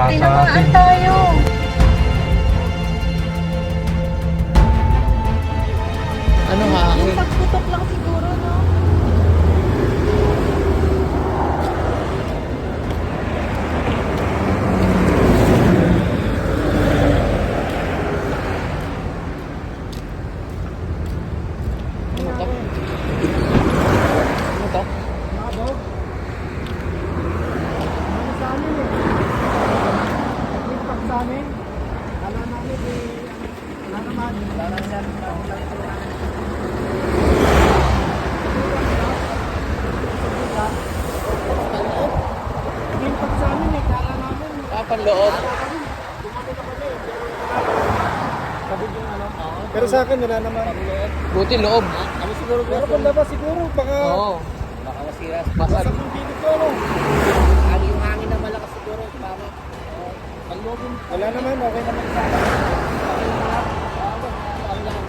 Masakit. Tinamaan tayo. Limit eh. Wala naman. Wala sa amin eh, kala namin. Ah, panloob. Yung ano. Pero sa akin wala naman. Buti loob. Ano siguro? Pero kung labas siguro, baka... Oo. Baka masira. Basag. Basag yung bilit ko, ano? Hangin yung hangin na malakas siguro. Para Paglogin. Wala naman, okay naman.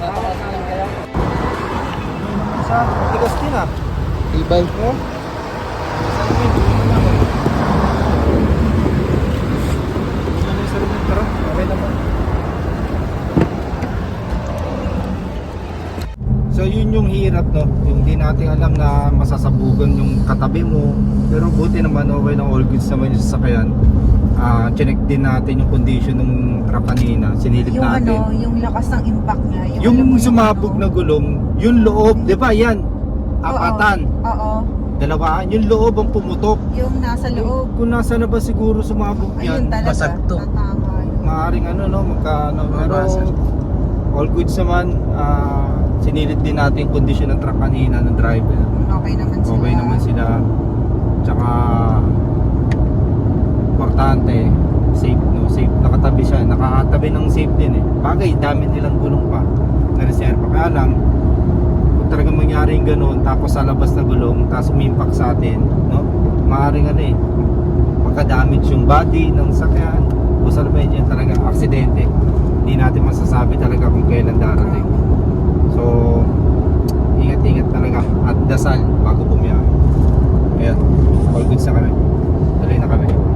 Lang kaya. Sa tigas din ah. Ibay. No? Sa sa. So yun yung hirap no, yung di natin alam na masasabugan yung katabi mo Pero buti naman okay na all goods naman yung sasakyan Ah, Chinek din natin yung condition ng truck kanina, sinilip Yung natin ano, yung lakas ng impact niya. Yung, Yung mo sumabog ano, na gulong, yung loob, di ba yan? Apatan, Oo. dalawaan, yung loob ang pumutok Yung nasa loob. Kung nasa na ba siguro sumabog Ayun yan, talaga. basag to. Tatama yun. maaring ano no, magkaano, pero Mabasag. all goods naman, ah, sinilip din natin yung condition ng truck kanina ng driver. Okay naman sila. Okay naman sila. nakatabi ng safe din eh. Bagay dami nilang gulong pa na reserva kaya lang kung talaga mangyaring ganun tapos sa labas na gulong tapos umimpact sa atin no? Maaaring ano eh magka-damage yung body ng sakyan. O sa labas yun talaga aksidente. Hindi natin masasabi talaga kung kailan darating. So ingat-ingat talaga at dasal bago bumiyahe. Kaya all good sa kami tuloy na kami.